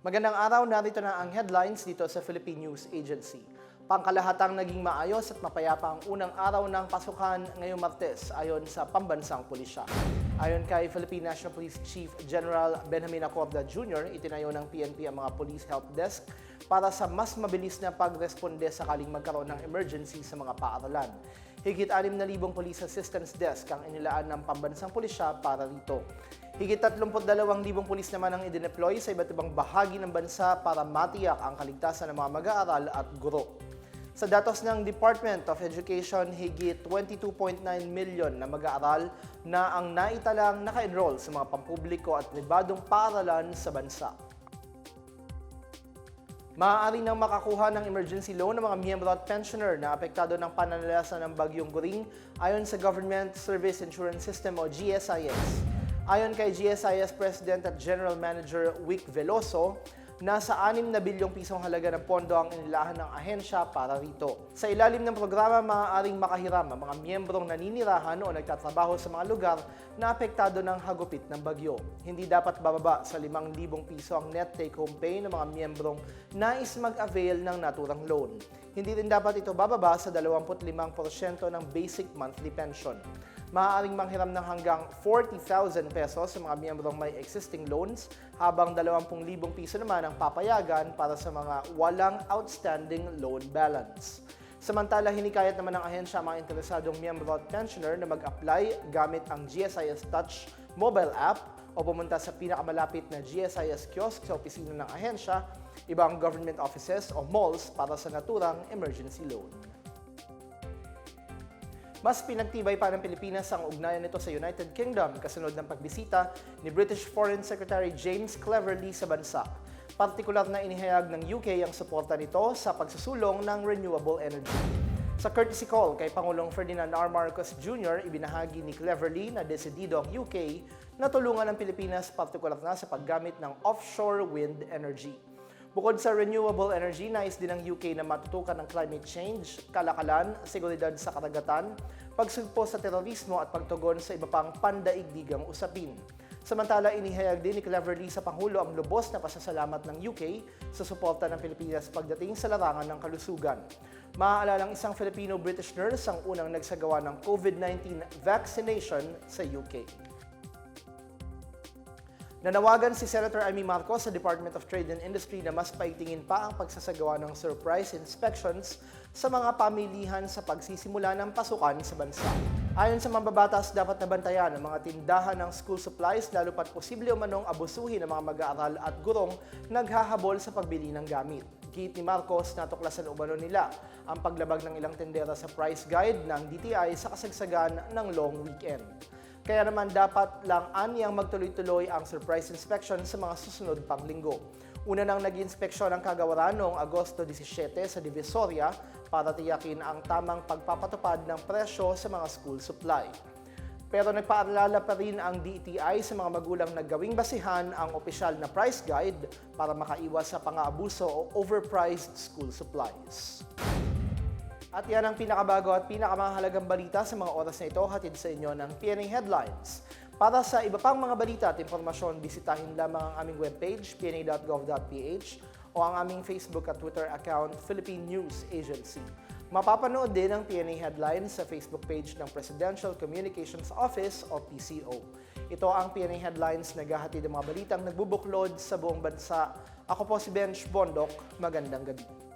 Magandang araw, narito na ang headlines dito sa Philippine News Agency. Pangkalahatang naging maayos at mapayapa ang unang araw ng pasukan ngayong Martes ayon sa pambansang pulisya. Ayon kay Philippine National Police Chief General Benjamin Acorda Jr., itinayo ng PNP ang mga Police Help Desk para sa mas mabilis na pagresponde sakaling magkaroon ng emergency sa mga paaralan. Higit 6,000 Police Assistance Desk ang inilaan ng pambansang pulisya para rito. Higit 32,000 pulis naman ang idineploy sa iba't ibang bahagi ng bansa para matiyak ang kaligtasan ng mga mag-aaral at guro. Sa datos ng Department of Education, higit 22.9 milyon na mag-aaral na ang naitalang naka-enroll sa mga pampubliko at pribadong paaralan sa bansa. Maaari nang makakuha ng emergency loan ng mga miyembro at pensioner na apektado ng pananalasan ng bagyong Guring ayon sa Government Service Insurance System o GSIS. Ayon kay GSIS President at General Manager Wick Veloso, nasa 6 na bilyong pisong halaga ng pondo ang inilahan ng ahensya para rito. Sa ilalim ng programa, maaaring makahiram ang mga miyembrong naninirahan o nagtatrabaho sa mga lugar na apektado ng hagupit ng bagyo. Hindi dapat bababa sa 5,000 piso ang net take-home pay ng mga miyembrong nais mag-avail ng naturang loan. Hindi rin dapat ito bababa sa 25% ng basic monthly pension maaaring manghiram ng hanggang 40,000 pesos sa mga miyembrong may existing loans, habang 20,000 piso naman ang papayagan para sa mga walang outstanding loan balance. Samantala, hinikayat naman ng ahensya ang mga interesadong miyembro at pensioner na mag-apply gamit ang GSIS Touch mobile app o pumunta sa pinakamalapit na GSIS kiosk sa opisina ng ahensya, ibang government offices o malls para sa naturang emergency loan. Mas pinagtibay pa ng Pilipinas ang ugnayan nito sa United Kingdom kasunod ng pagbisita ni British Foreign Secretary James Cleverly sa bansa. Partikular na inihayag ng UK ang suporta nito sa pagsusulong ng renewable energy. Sa courtesy call kay Pangulong Ferdinand R. Marcos Jr., ibinahagi ni Cleverly na desidido ang UK na tulungan ang Pilipinas partikular na sa paggamit ng offshore wind energy. Bukod sa renewable energy, nais din ng UK na matutukan ng climate change, kalakalan, seguridad sa karagatan, pagsugpo sa terorismo at pagtugon sa iba pang pandaigdigang usapin. Samantala, inihayag din ni Cleverly sa Pangulo ang lubos na pasasalamat ng UK sa suporta ng Pilipinas pagdating sa larangan ng kalusugan. Maaalalang isang Filipino-British nurse ang unang nagsagawa ng COVID-19 vaccination sa UK. Nanawagan si Senator Amy Marcos sa Department of Trade and Industry na mas paigtingin pa ang pagsasagawa ng surprise inspections sa mga pamilihan sa pagsisimula ng pasukan sa bansa. Ayon sa mambabatas, dapat nabantayan ang mga tindahan ng school supplies lalo pat posible umanong abusuhin ng mga mag-aaral at gurong naghahabol sa pagbili ng gamit. Gate ni Marcos, natuklasan umano nila ang paglabag ng ilang tendera sa price guide ng DTI sa kasagsagan ng long weekend. Kaya naman dapat lang aniyang magtuloy-tuloy ang surprise inspection sa mga susunod pang linggo. Una nang nag-inspeksyon ang kagawaran noong Agosto 17 sa Divisoria para tiyakin ang tamang pagpapatupad ng presyo sa mga school supply. Pero nagpaalala pa rin ang DTI sa mga magulang na gawing basihan ang opisyal na price guide para makaiwas sa pang-aabuso o overpriced school supplies. At yan ang pinakabago at pinakamahalagang balita sa mga oras na ito hatid sa inyo ng PNA Headlines. Para sa iba pang mga balita at impormasyon, bisitahin lamang ang aming webpage, pna.gov.ph o ang aming Facebook at Twitter account, Philippine News Agency. Mapapanood din ang PNA Headlines sa Facebook page ng Presidential Communications Office o PCO. Ito ang PNA Headlines na gahatid ng mga balitang nagbubuklod sa buong bansa. Ako po si Bench Bondok. Magandang gabi.